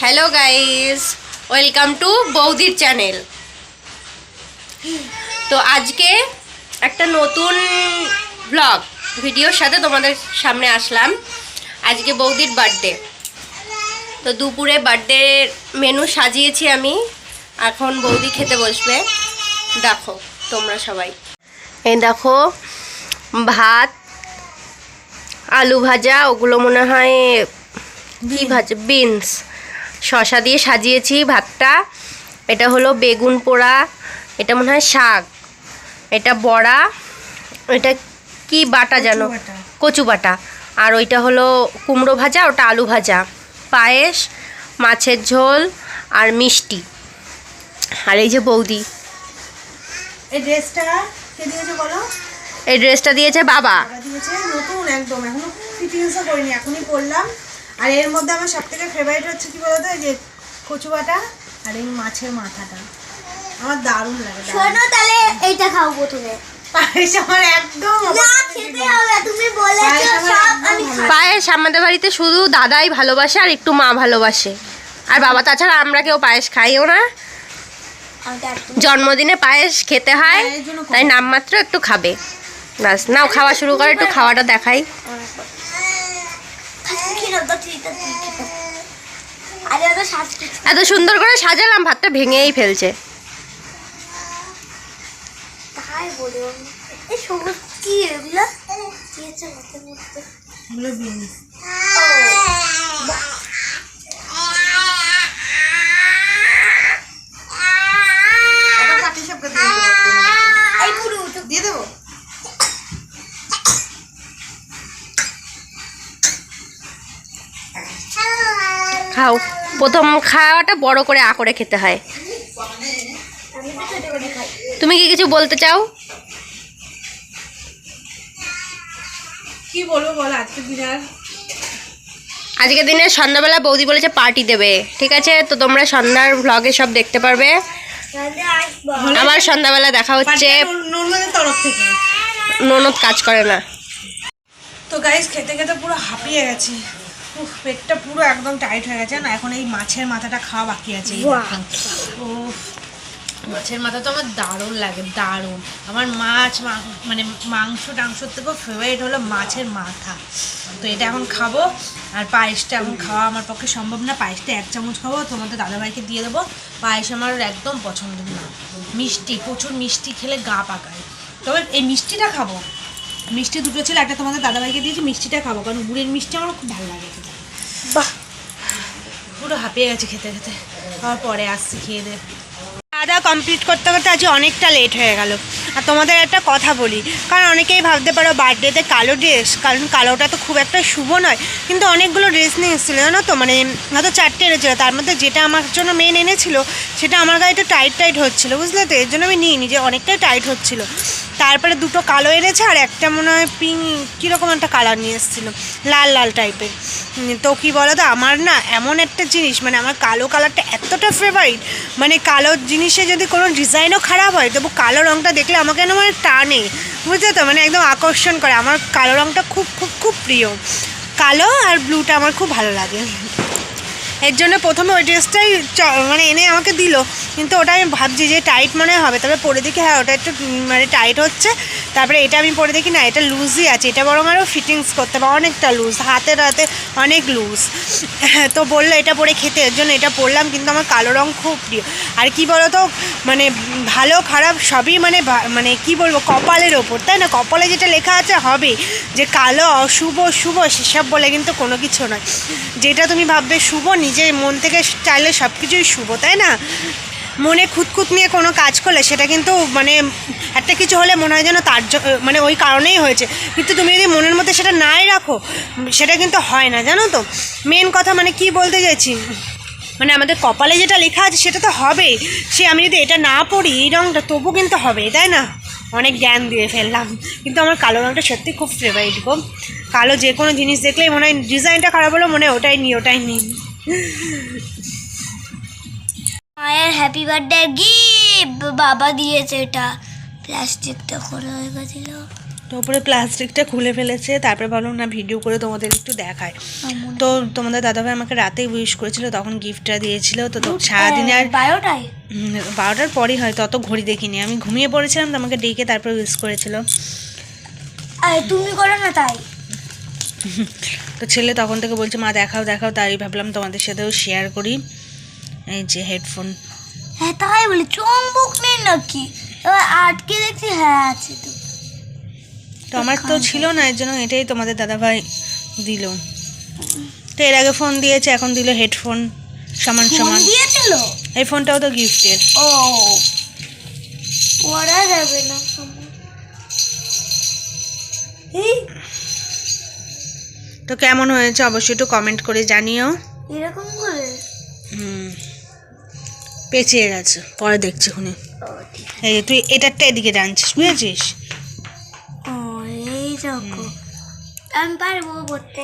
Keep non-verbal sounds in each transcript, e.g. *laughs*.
Hello guys welcome to বৌদির channel তো আজকে একটা নতুন ব্লগ ভিডিওর সাথে তোমাদের সামনে আসলাম। আজকে বৌদির বার্থডে তো দুপুরে বার্থডে মেনু সাজিয়েছি আমি। এখন বৌদি খেতে বসবে। দেখো, তোমরা সবাই। এই দেখো, ভাত, আলু ভাজা, ওগুলো মনে হয় কি ভাজা? বিনস। শশা দিয়ে সাজিয়েছি ভাতটা। এটা হলো বেগুন পোড়া এটা মনে হয় শাক। এটা বড়া এটা কি বাটা জানো? কচু বাটা। আর ওইটা হলো কুমড়ো ভাজা ওটা আলু ভাজা। পায়েস মাছের ঝোল আর মিষ্টি। আর এই যে বৌদি। এই ড্রেসটা কে দিয়েছে বলো? এই ড্রেসটা দিয়েছে বাবা। বাবা দিয়েছে নতুন একদম। এখনও ফিটিংসও করিনি এখনই পরলাম। আর এর মধ্যে আমার সব থেকে ফেভারিট হচ্ছে কি বলতো যে কচু বাটা আর এই মাছের মাথাটা। আমার দারুণ লাগে শোনো তাহলে এইটা খাও প্রথমে। পায়েস আমার একদম না অপছন্দের খেতে জিনিস। হবে তুমি বলেছ পায়েস আমার সব একদম আমি ভালো খাব। পায়েস আমাদের বাড়িতে শুধু দাদাই ভালোবাসে আর একটু মা ভালোবাসে। আর বাবা তাছাড়া আমরা কেউ পায়েস খাইও না। জন্মদিনে পায়েস খেতে হয় তাই নামমাত্র একটু খাবে। ব্যাস নাও খাওয়া শুরু করে একটু খাওয়াটা দেখাই খেয়ে নাও, দাও, ঠিক আছে, ঠিক আছে। আরে ওটা শ্বাস কিছু এত সুন্দর করে সাজালাম ভাতটা ভেঙেই ফেলছে। তাই বলে এই সবুজ কি এগুলো কি আছে হাতের মধ্যে এগুলো বিনস একটা পাটি সাপটা দিয়ে দেবো এই পুরো উঠো দিয়ে দেবো খাও। প্রথম খাওয়াটা বড় করে আ করে খেতে হয়। তুমি কি কিছু বলতে চাও? কি বলব বলো আজকে আজকের দিনে সন্ধ্যাবেলা বৌদি বলেছে পার্টি দেবে। ঠিক আছে? তো তোমরা সন্ধ্যার ভ্লগে সব দেখতে পারবে। আমার সন্ধ্যাবেলা দেখা হচ্ছে। ননদ কাজ করে না। তো গাইস খেতে খেতে পুরো হাঁপিয়ে গেছি। উফ পেটটা পুরো একদম টাইট হয়ে গেছে না এখন এই মাছের মাথাটা খাওয়া বাকি আছে উফ মাছের মাথা তো আমার দারুণ লাগে দারুণ। আমার মাছ মানে মাংস টাংসর থেকেও ফেভারিট হলো মাছের মাথা। তো এটা এখন খাব আর পায়েসটা এখন খাওয়া আমার পক্ষে সম্ভব না পায়েসটা এক চামচ খাব তোমাদের দাদাভাইকে দিয়ে দেবো। পায়েস আমার একদম পছন্দের না। মিষ্টি প্রচুর মিষ্টি খেলে গা পাকায়। তবে এই মিষ্টিটা খাব। মিষ্টি দুটো ছিল একটা তোমাদের দাদাভাইকে দিয়েছি মিষ্টিটা খাব কারণ গুড়ের মিষ্টি আমার খুব ভালো লাগে বাহ। পুরো হাঁপিয়ে গেছে খেতে খেতে। আবার পরে আসছি খেয়ে দে খাওয়া দাওয়া কমপ্লিট করতে করতে আজ অনেকটা লেট হয়ে গেল। আর তোমাদের একটা কথা বলি কারণ অনেকেই ভাবতে পারো বার্থডেতে কালো ড্রেস কারণ কালোটা তো খুব একটা শুভ নয়। কিন্তু অনেকগুলো ড্রেস নিয়ে এসেছিল, জানো তো? মানে হয়তো চারটে এনেছিলো। তার মধ্যে যেটা আমার জন্য মেন এনেছিল, সেটা আমার গায়ে একটু টাইট টাইট হচ্ছিল, বুঝলে তো? এর জন্য আমি নিইনি, যে অনেকটাই টাইট হচ্ছিল। তারপরে দুটো কালো এনেছে, আর একটা মনে হয় পিঙ্ক কীরকম একটা কালার নিয়ে এসেছিল, লাল লাল টাইপের তো কী বলো তো আমার না এমন একটা জিনিস মানে আমার কালো কালারটা এতটা ফেভারিট মানে কালো জিনিসে যদি কোনো ডিজাইনও খারাপ হয়, তবু কালো রঙটা দেখলে আমাকে না মানে টানে, বুঝলে তো? মানে একদম আকর্ষণ করে। আমার কালো রঙটা খুব খুব খুব প্রিয়। কালো আর ব্লুটা আমার খুব ভালো লাগে। এর জন্য প্রথমে ওই ড্রেসটাই মানে এনে আমাকে দিল। কিন্তু ওটা আমি ভাবছি যে টাইট মনে হবে। তবে পরে দেখি হ্যাঁ ওটা একটু মানে টাইট হচ্ছে। তারপরে এটা আমি পরে দেখি, না, এটা লুজই আছে। এটা বরং আরও ফিটিংস করতে হবে, অনেকটা লুজ হাতের হাতে অনেক লুজ *laughs* তো বলল এটা পরে খেতে, এর জন্য এটা পরলাম, কিন্তু আমার কালো রং খুব প্রিয়। আর কি বলো তো মানে ভালো, খারাপ, সবই মানে মানে কি বলব, কপালের ওপর, তাই না? কপালে যেটা লেখা আছে হবে যে কালো, অশুভ, শুভ, সেসব বলে কিন্তু কোনো কিছু নয়। যেটা তুমি ভাববে শুভ, নিজের মন থেকে চাইলে সব কিছুই শুভ, তাই না? মনে খুঁতখুত নিয়ে কোনো কাজ করলে সেটা কিন্তু মানে একটা কিছু হলে মনে হয় যেন তার মানে ওই কারণেই হয়েছে। কিন্তু তুমি যদি মনের মধ্যে সেটা নাই রাখো, সেটা কিন্তু হয় না, জানো তো? মেন কথা মানে কি বলতে চাইছি? মানে আমাদের কপালে যেটা লেখা আছে সেটা তো হবেই। সে আমি যদি এটা না পড়ি, এই রঙটা তবু কিন্তু হবে, তাই না? অনেক জ্ঞান দিয়ে ফেললাম। কিন্তু আমার কালো রঙটা সত্যি খুব ফেভারিট গো। কালো যে কোনো জিনিস দেখলেই মনে হয় ডিজাইনটা খারাপ হলো মনে হয় ওটাই নিই ওটাই নিই। মায়ের হ্যাপি বার্থডে গিফট বাবা দিয়েছে এটা। প্লাস্টিকটা খোলা হয়ে গেছিল। তো উপরে প্লাস্টিকটা খুলে ফেলেছে তারপরে ভাবলাম না ভিডিও করে তোমাদের একটু দেখায় তো তোমাদের দাদাভাই আমাকে রাতেই উইশ করেছিল তখন গিফটটা দিয়েছিল। তো তো সারাদিনে আর বারোটায়। বারোটার পরই হয়তো অত ঘড়ি দেখিনি। আমি ঘুমিয়ে পড়েছিলাম তো আমাকে ডেকে তারপরে উইশ করেছিল। তুমি করো না তাই। *laughs* তো ছেলে তখন থেকে বলছে মা দেখাও দেখাও। তাই ভাবলাম তোমাদের সাথেও শেয়ার করি। এই যে হেডফোন হ্যাঁ তাই বলি চুম্বক নেই নাকি? এবার আটকে দেখছি হ্যাঁ আছে তো। তো আমার তো ছিল না এর জন্য এটাই তোমাদের দাদাভাই দিল। তো এর আগে ফোন দিয়েছে এখন দিল হেডফোন সমান সমান। দিয়েছিল? এই ফোনটাও তো গিফটের ও পড়া যাবে না তো কেমন হয়েছে অবশ্যই একটু কমেন্ট করে জানিও। এরকম করে? হুম। পেঁচিয়ে গেছে। পরে দেখছি খুনি এই যে তুই এটারটা এদিকে টানছিস বুঝেছিস? আমি পারব করতে।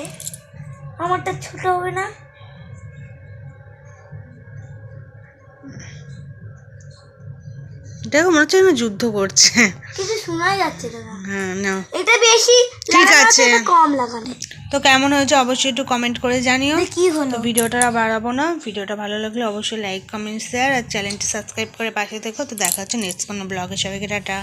আমারটা ছোট হবে না? দেখো মনে হচ্ছে যুদ্ধ করছে। কিছু শোনাই যাচ্ছে না। হ্যাঁ না। এটা বেশি ঠিক আছে। কম লাগানো তো কেমন হয়েছে? অবশ্যই একটু কমেন্ট করে জানিও। কি হলো? ভিডিওটা বাড়াবো না। ভিডিওটা ভালো লাগলে অবশ্যই লাইক কমেন্ট শেয়ার আর চ্যানেলটি সাবস্ক্রাইব করে পাশে দেখো তো দেখা হচ্ছে নেক্সট কোনো ব্লগে সবাইকে টাটা।